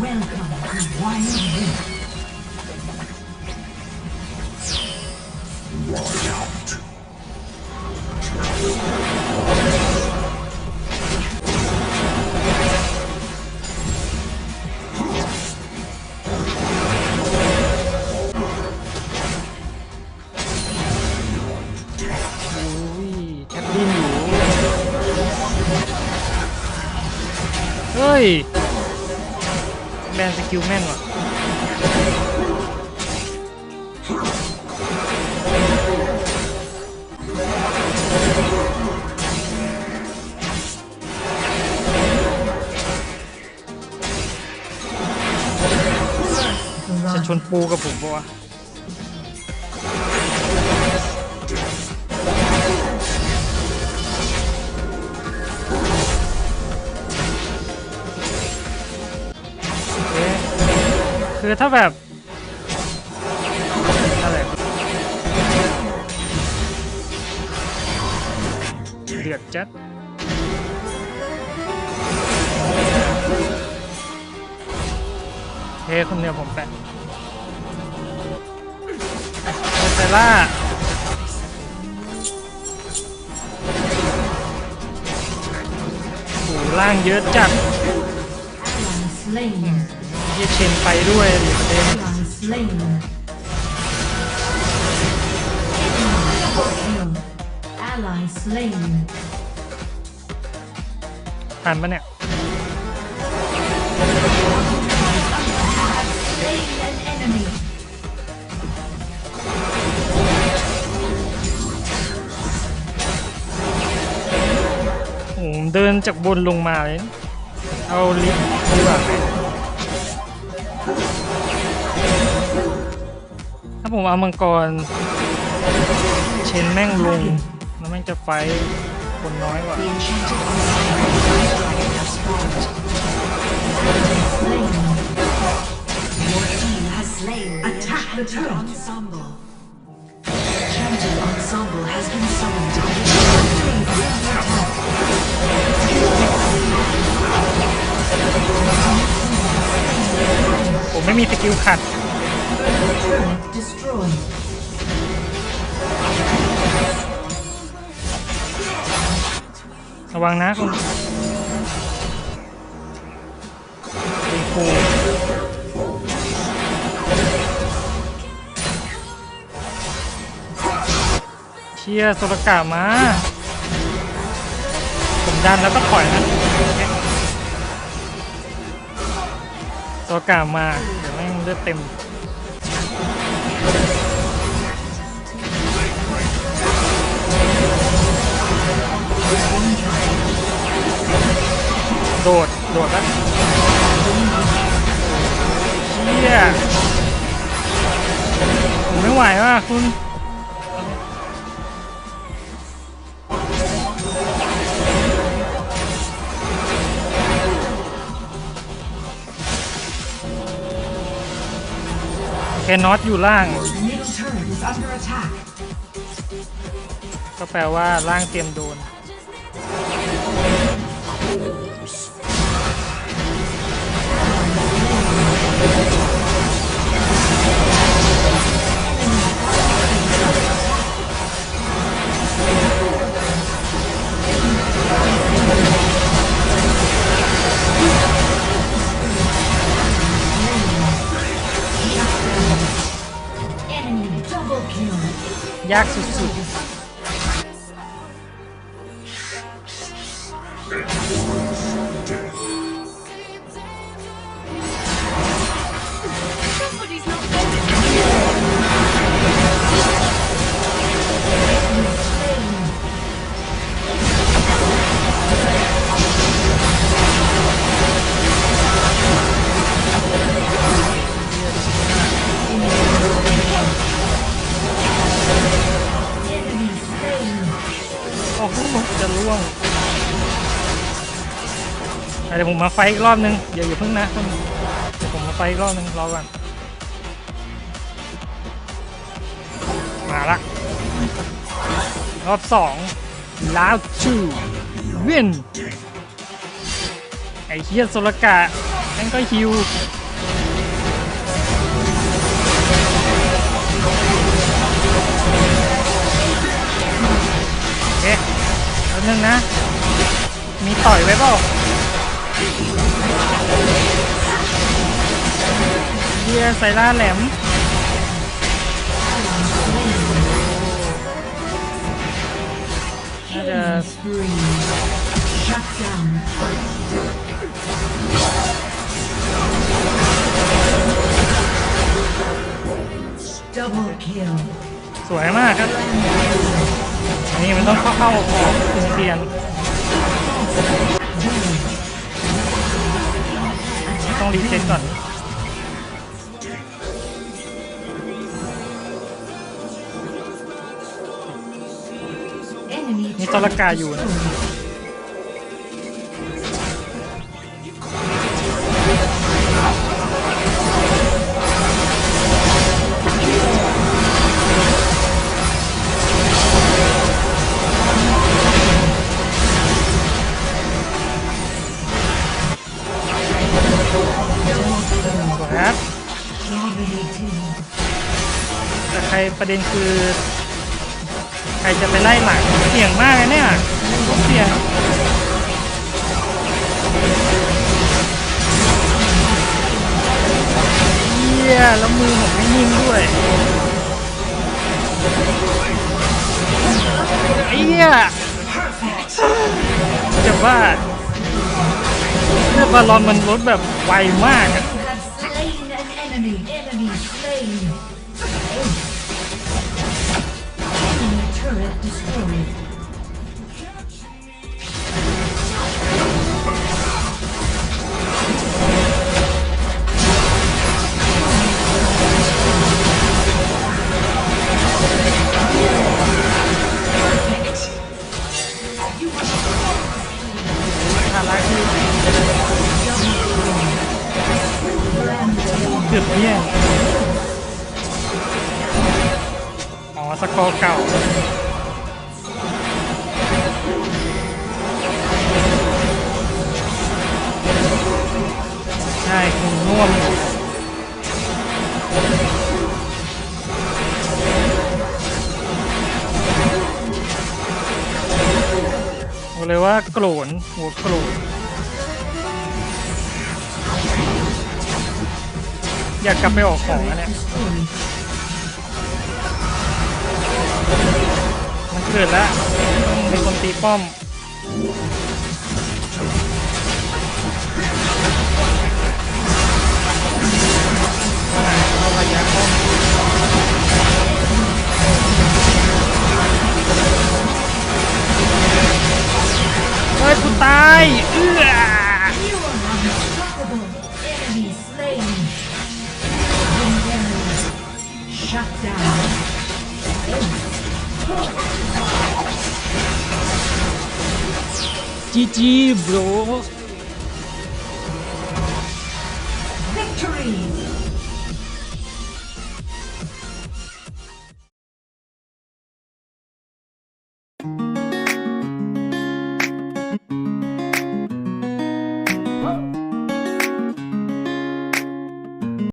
Wild Rift. Ride out. อุ้ยแคท สกิลแม่นว่ะจะชนปูกับผมปะวะ คือถ้าแบบอะไรเดือดจัดเฮ้คนเดียวผมแปะเซล่าโอ้ล่างเยอะจัด Ally slain. เฮียเชนไปด้วยประเด็น Ally slain. Kill. Ally slain. ทันปะเนี่ยผมเดินจากบนลงมาเลย เอาลิฟต์ดีกว่าาผมเอามังกร เชนแม่งลงแล้วแม่งจะไฟท์คนน้อยกว่า Slain. Your team has slain Attack the turret. ensemble. Champion ensemble has been summoned. ผมไม่มีสกิลขัด Turret destroyed. ระวังนะคุณตีคูเชียร์โซลกามาผมดันแล้วก็ถอยนะโซลกามา เดี๋ยวแม่งเลือดเต็ม โดด โดดแล้วเชี่ยผมไม่ไหวว่ะคุณแคนอตอยู่ล่าง Middle turret is under attack. ก็แปลว่าล่างเตรียมโดน 약 수수. เดี๋ยวผมมาไฟอีกรอบนึงอย่าอย่าเพิ่งนะเดี๋ยวผมมาไฟอีกรอบนึงรอก่อนมาละรอบสองลาวชูวินไอเฮียสุรกะนั่นก็ฮิวโอเคแป๊บนึงนะ มีต่อยไว้เปล่า เฮียไซล่าแหลมน่าจะ Spree. Shut down. Double kill. สวยมากครับ อันนี้มันต้องเข้าเข้าออกๆถึงเตียน ต้องรีเซ็ตก่อน Enemy มีตอลกาอยู่นะ ประเด็นคือ ใครจะไปไล่หลังเสี่ยงมากนะเนี่ยเสี่ยงเยี่ยแล้วมือผมไม่นิ่งด้วยไอ้เหี้ยจะว่าเลือดบอลลอนมันลดแบบไวมากอะ สกอร์เก่าใช่คุณน่วมบอกเลยว่าโกรนหัวโกรนอยากกลับไปออกของแล้วเนี่ย มันขึ้นแล้วมีคนตีป้อมเข้ารป้อมเฮ้ยกูตายเอื้อ จีจีบร Victory.